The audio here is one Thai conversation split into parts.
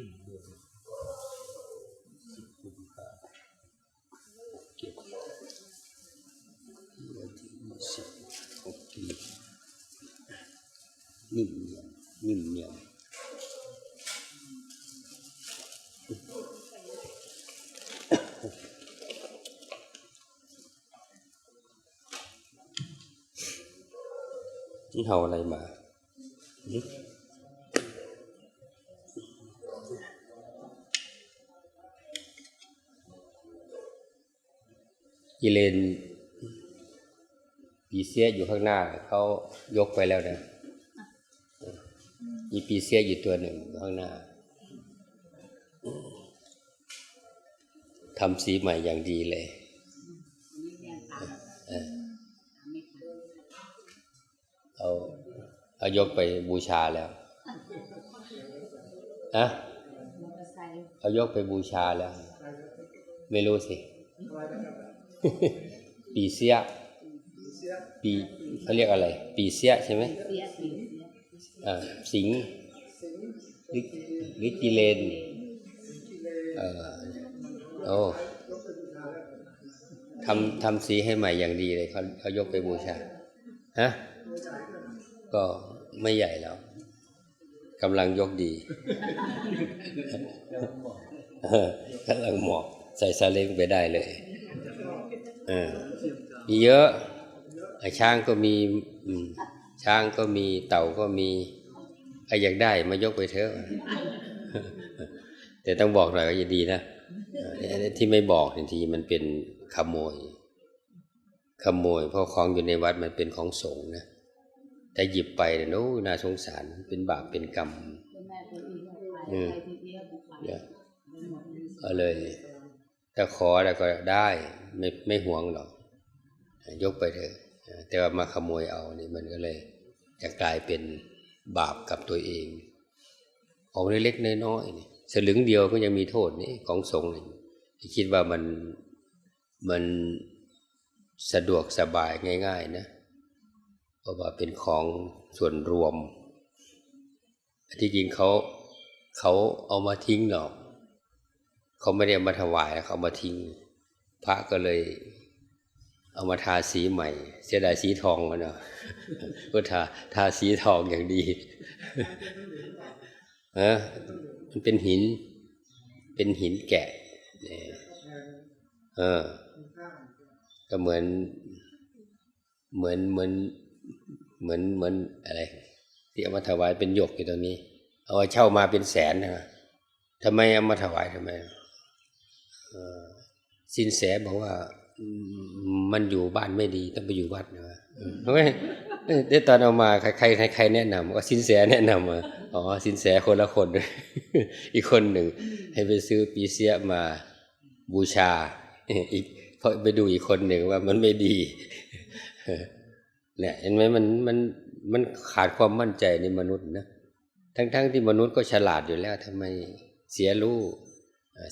กุมภาเก็บวันที่ยี่สิบหกปีนิ่มเนียนนิ่มเนียนนี่เอาอะไรมา กิเลนปีเสียอยู่ข้างหน้าเขายกไปแล้วนะมีปีเสียอยู่ตัวหนึ่งข้างหน้าทำสีใหม่อย่างดีเลยเออเอาเอายกไปบูชาแล้วฮะมอเตอร์ไซค์เอายกไปบูชาแล้ว ไม่รู้สิ ปีเสียปีเขาเรียกอะไร ปีเสียใช่ไหมสียเสียอ่าสิงหรือกิเลนเออโอ้ทำทำสีให้ใหม่อย่างดีเลยเขาเขายกไปบูชาฮะก็ไม่ใหญ่แล้วกำลังยกดีกำลังเหมาะใส่ซาเล้งไปได้เลย มีเยอะไอ้ช้างก็มีอืมช้างก็มีเต่าก็มีใครอยากได้มายกไปเถอะ แต่ต้องบอกหน่อยก็จะดีนะเอ่อที่ไม่บอกบางทีมันเป็นขโมย ขโมย เพราะของอยู่ในวัดมันเป็นของสงฆ์นะแต่หยิบไปเนี่ยโอ้น่าสงสารเป็นบาปเป็นกรรมแม่ตัวเองก็ไปอืมไปที่เดียวบุกไปเนี่ยหมดเลยก็เลย ถ้าขอแล้วก็ได้ไม่ไม่หวงหรอก ยกไปเถอะแต่ว่ามาขโมยเอานี่มันก็เลย จะกลายเป็นบาปกับตัวเองของเล็กๆน้อยๆนี่สลึงเดียวก็ยังมีโทษนี่ของสงฆ์นี่คิดว่ามันมันสะดวกสบายง่าย ๆ นะ เพราะว่าเป็นของส่วนรวม ที่จริงเขาเขาเอามาทิ้งหรอก เขาไม่ได้มาถวายเขามาทิ้ง พระก็เลย เอามาทาสีใหม่ เสียดายสีทองมันเนาะก็ทาทาสีทองอย่างดีเออมันเป็นหิน เป็นหินแกะเนี่ยเออ ก็เหมือนเหมือนเหมือนเหมือนเหมือนอะไรที่เอามาถวายเป็นหยกอยู่ตรงนี้ เอาเช่ามาเป็นแสนนะทำไมเอามาถวายทำไม สินแสบอกว่าอืมมันอยู่บ้านไม่ดีต้องไปอยู่วัดนะเฮ้ยเดี๋ยวตอนเอามาใครใครใครใครแนะนำก็สินแสแนะนำมาอ๋อสินแสคนละคน อีกคนหนึ่ง ให้ไปซื้อปีเสียมาบูชา อีกพอไปดูอีกคนหนึ่งว่ามันไม่ดีเนี่ยเห็นไหมมันมันมันขาดความมั่นใจในมนุษย์นะทั้งๆทที่มนุษย์ก็ฉลาดอยู่แล้วทำไมเสียรู้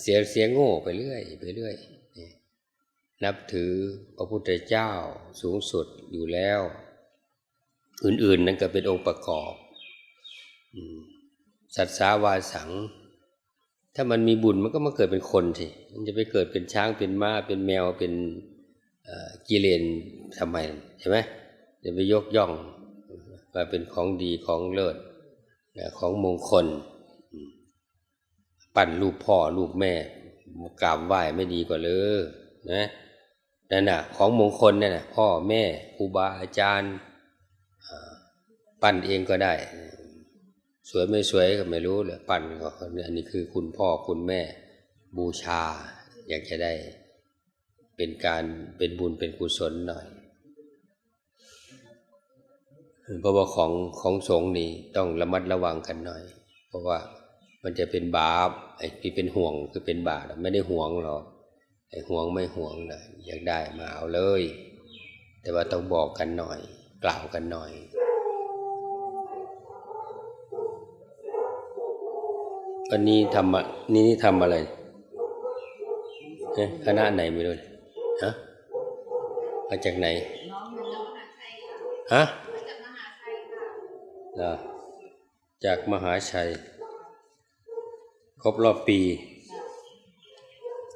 เสียเสียโง่ไปเรื่อยไปเรื่อยนับถือพระพุทธเจ้าสูงสุดอยู่แล้ว อื่น ๆ นั่นก็เป็นองค์ประกอบสัตสาวาสัง ถ้ามันมีบุญมันก็มาเกิดเป็นคนสิมันจะไปเกิดเป็นช้างเป็นม้าเป็นแมวเป็นกิเลนทำไมใช่ไหมจะไปยกย่องว่าเป็นของดีของเลิศของมงคล ปั้นรูปพ่อรูปแม่กราบไหว้ไม่ดีกว่าเลยนะนั่นน่ะ ของมงคลนั่นน่ะพ่อแม่ครูบาอาจารย์ปั้นเองก็ได้ สวยไม่สวยก็ไม่รู้เลยปั้นก็อันนี้คือคุณพ่อคุณแม่บูชา อยากจะได้เป็นการเป็นบุญเป็นกุศลหน่อยเพราะว่าของของสงฆ์นี่ต้องระมัดระวังกันหน่อย เพราะว่า มันจะเป็นบาปไอ้ที่เป็นห่วงคือเป็นบาปไม่ได้ห่วงหรอกไอ้ห่วงไม่ห่วงนะอยากได้มาเอาเลย แต่ว่าต้องบอกกันหน่อย กล่าวกันหน่อยวันนี้ทำอะนี่นี่ทำอะไรเอ๊ะคณะไหนไม่รู้ฮะมาจากไหนน้องมันแล้วมหาชัยค่ะฮะมาจากมหาชัยค่ะเห รอจากมหาชัยขรบรอบปี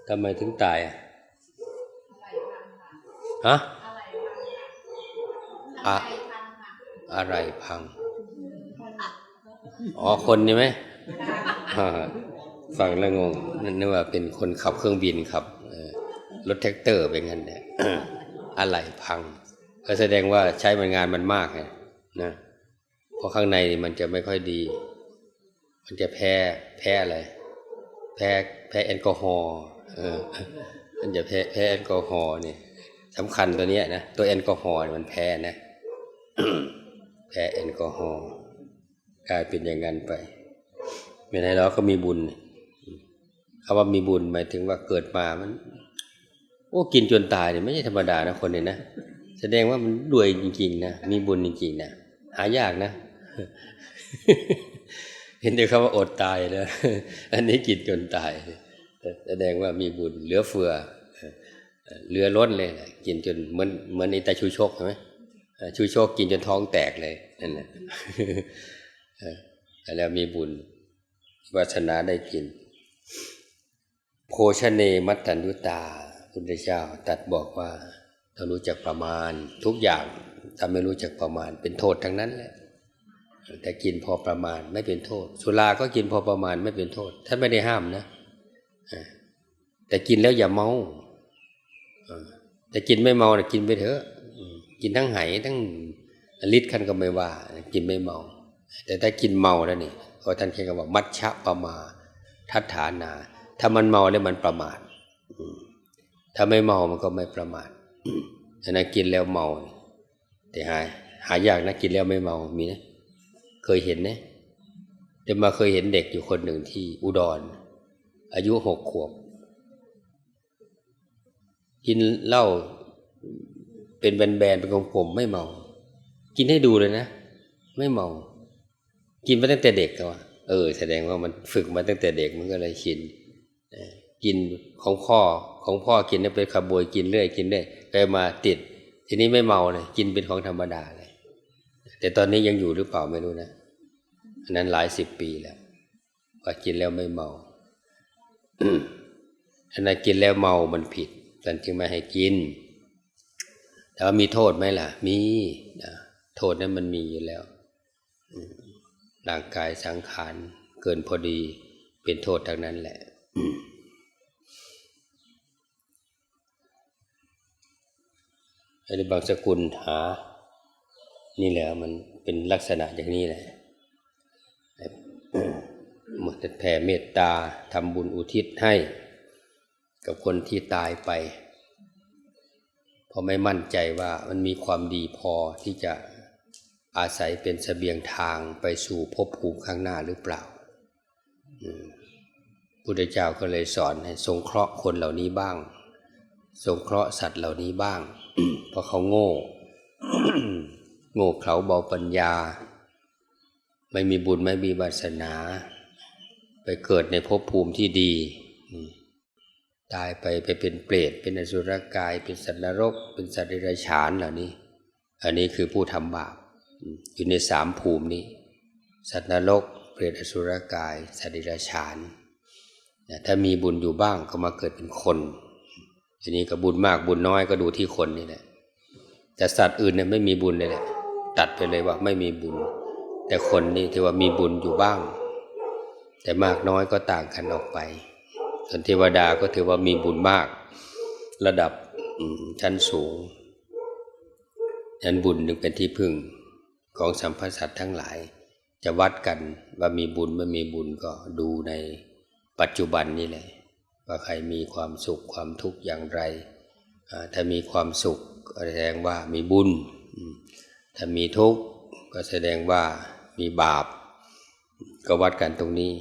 ทำไมถึงตายอะฮะอะอะไรพัง อ๋อคนนี่ไหมฟังแล้วงงนั่นนึกว่าเป็นคนขับเครื่องบินขับรถแท็กเตอร์เป็นงั้นแหละอะไรพัง ก็แสดงว่าใช้มันงานมันมากไงนะเพราะข้างในมันจะไม่ค่อยดี มันจะแพ้แพ้อะไร แพ้แพ้แอลกอฮอล์มันจะแพ้แพ้แอลกอฮอล์เนี่ยสำคัญตัวนี้นะตัวแอลกอฮอล์มันแพ้นะแพ้แอลกอฮอล์กลายเป็นอย่างนั้นไปไม่ไหนเราก็มีบุญคำว่ามีบุญหมายถึงว่าเกิดมามันโอ้กินจนตายเนี่ยไม่ใช่ธรรมดานะคนเนี่ยนะแสดงว่ามันรวยจริงๆนะมีบุญจริงๆนะหายากนะ เห็นแต่คำว่าอดตายแล้วอันนี้กินจนตาย แสดงว่ามีบุญเหลือเฟือเหลือล้นเลยนะกินจนเหมือนเหมือนอ้ตาชูโชกใช่ไหมชูโชกกินจนท้องแตกเลยนั่นแหละแล้วมีบุญวาสนาได้กิน โภชเนมัตตัญญุตาพุทธเจ้าตัดบอกว่าต้องรู้จักประมาณทุกอย่างถ้าไม่รู้จักประมาณเป็นโทษทั้งนั้นแหละ แต่กินพอประมาณไม่เป็นโทษ สุราก็กินพอประมาณไม่เป็นโทษท่านไม่ได้ห้ามนะแต่กินแล้วอย่าเมาแต่กินไม่เมานะกินไปเถอะกินทั้งไหทั้งลิตรคันก็ไม่ว่า กินไม่เมา แต่ถ้ากินเมาแล้วนี่พราะท่านเขียนคำว่ามัชชะประมาทัฏฐานา ถ้ามันเมาแล้วมันประมาทถ้าไม่เมามันก็ไม่ประมาทอืมฉะนั้นกินแล้วเมา แต่หายหายากนะกินแล้วไม่เมามีนะ เคยเห็นนะเดี๋ยวมาเคยเห็นเด็กอยู่คนหนึ่งที่อุดร อายุหกขวบ กินเหล้าเป็นแบนๆเป็นกลมไม่เมา กินให้ดูเลยนะ ไม่เมา กินมาตั้งแต่เด็กก็ว่าเออ แสดงว่ามันฝึกมาตั้งแต่เด็กมันก็เลยชินกินของพ่อของพ่อกินเป็นขบวยกินเรื่อย กินเรื่อยไปมาติด ทีนี้ไม่เมาเลยกินเป็นของธรรมดาเลย แต่ตอนนี้ยังอยู่หรือเปล่าไม่รู้นะอันนั้นหลายสิบปีแล้วว่ากินแล้วไม่เมาอันนั้นกินแล้วเมามันผิดท่านจึงไม่ให้กิน แต่ว่ามีโทษไหมล่ะ มีนะโทษนั้นมันมีอยู่แล้วร่างกายสังขารเกินพอดีเป็นโทษทั้งนั้นแหละอันนี้บางสกุลหา นี่แหละมันเป็นลักษณะอย่างนี้แหละหมดแผ่เมตตาทำบุญอุทิศให้ กับคนที่ตายไปเพราะไม่มั่นใจว่ามันมีความดีพอที่จะอาศัยเป็นเสบียงทางไปสู่ภพภูมิข้างหน้าหรือเปล่าอืมพุทธเจ้าก็เลยสอนให้สงเคราะห์คนเหล่านี้บ้าง สงเคราะห์สัตว์เหล่านี้บ้าง เพราะเขาโง่ โง่เขลาเบาปัญญา ไม่มีบุญไม่มีวาสนา ไปเกิดในภพภูมิที่ดี ตายไปไปเป็นเปรตเป็นอสุรกาย เป็นสัตว์นรก เป็นสัตว์เดรัจฉานเหล่านี้ อันนี้คือผู้ทำบาปอยู่ในสามภูมินี้ สัตว์นรก เปรตอสุรกาย สัตว์เดรัจฉานถ้ามีบุญอยู่บ้างก็มาเกิดเป็นคนทีนี้ก็บุญมากบุญน้อยก็ดูที่คนนี่แหละแต่สัตว์อื่นเนี่ยไม่มีบุญเลยแหละ ตัดไปเลยว่าไม่มีบุญ แต่คนนี่ถือว่ามีบุญอยู่บ้าง แต่มากน้อยก็ต่างกันออกไป ส่วนเทวดาก็ถือว่ามีบุญมาก ระดับชั้นสูงยันบุญจึงเป็นที่พึ่งของสัมพสัตว์ทั้งหลาย จะวัดกันว่ามีบุญไม่มีบุญก็ดูในปัจจุบันนี่แหละว่าใครมีความสุขความทุกข์อย่างไร ถ้ามีความสุขแสดงว่ามีบุญ ถ้ามีทุกข์ก็แสดงว่ามีบาป ก็วัดกันตรงนี้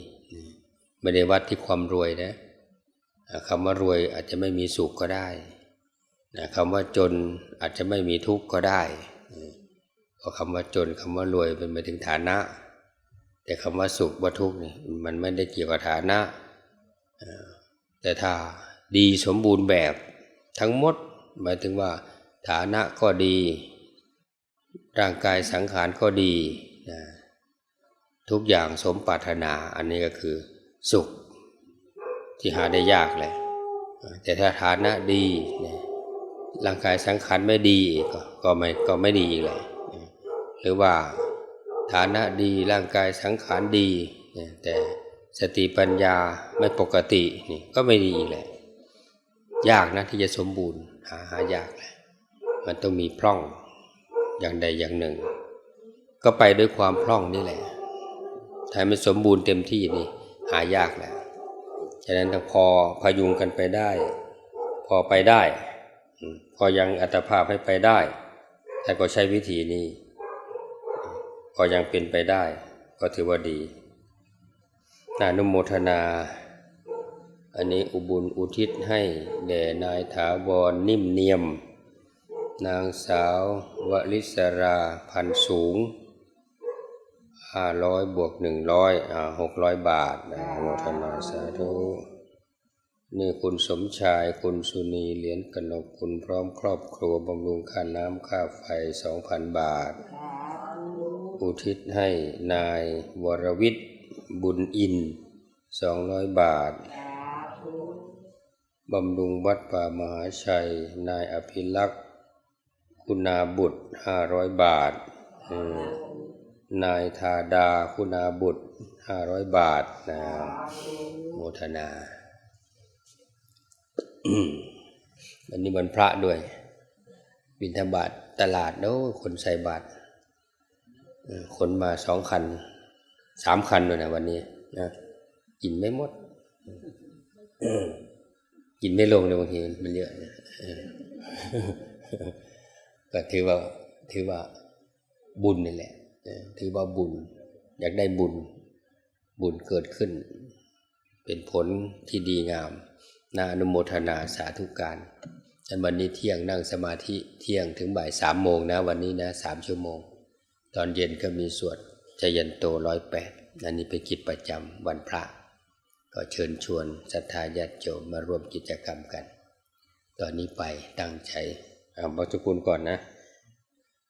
ไม่ได้วัดที่ความรวยนะคำว่ารวยอาจจะไม่มีสุขก็ได้คำว่าจนอาจจะไม่มีทุกข์ก็ได้เพราะคำว่าจนคำว่ารวยเป็นไปถึงฐานะ แต่คำว่าสุขว่าทุกข์นี่มันไม่ได้เกี่ยวกับฐานะ แต่ถ้าดีสมบูรณ์แบบทั้งหมด หมายถึงว่าฐานะก็ดี ร่างกายสังขารก็ดีนะทุกอย่างสมปรารถนาอันนี้ก็คือสุขที่หาได้ยากแหละแต่ถ้าฐานะดีร่างกายสังขารไม่ดีก็ก็ไม่ก็ไม่ดีอีกเลยหรือว่าฐานะดีร่างกายสังขารดี แต่สติปัญญาไม่ปกตินี่ก็ไม่ดีอีกแหละยากนะที่จะสมบูรณ์หาหายากแหละมันต้องมีพร่อง อย่างใดอย่างหนึ่ง ก็ไปด้วยความพร่องนี่แหละถ้าไม่สมบูรณ์เต็มที่นี่หายากแหละฉะนั้นต้องพอพยุงกันไปได้ พอไปได้ พอยังอัตภาพให้ไปได้แต่ก็ใช้วิธีนี้ พอยังเป็นไปได้ ก็ถือว่าดีนานุโมทนา อันนี้อุบุญอุทิศให้แด่นายถาวรนิ่มเนียม นางสาววลิศราพันสูงห้าร้อยบวกหนึ่งร้อยอ่าหกร้อยบาทนะอนุโมทนาสาธุนี่คุณสมชายคุณสุนีเหรียญกนกคุณพร้อมครอบครัวบำรุงค่าน้ำค่าไฟสองพันบาท อุทิศให้นายวรวิทย์บุญอินสองร้อยบาท บำรุงวัดป่ามหาชัย นายอภิลักษ์ คุณาบุตรห้าร้อยบาท นายธาดาคุณาบุตรห้าร้อยบาทนะโมทนาวันนี้วันพระด้วย บิณฑบาตตลาดโน้คนใส่บาตรคนมาสองคันสามคันด้วยนะวันนี้นะกินไม่หมด กินไม่ลงเลยบางทีมันเยอะ ก็ถือว่าถือว่าบุญนี่แหละเออถือว่าบุญ อยากได้บุญ บุญเกิดขึ้น เป็นผลที่ดีงามนาอนุโมทนาสาธุการฉันวันนี้เที่ยงนั่งสมาธิเที่ยงถึงบ่ายสามโมงนะ วันนี้นะสามชั่วโมง ตอนเย็นก็มีสวดจยันโตร้อยแปดอันนี้เป็นกิจประจำวันพระ ก็เชิญชวนศรัทธาญาติโยมมาร่วมกิจกรรมกัน ตอนนี้ไปตั้งใจ เอาบอจุกุลก่อนนะ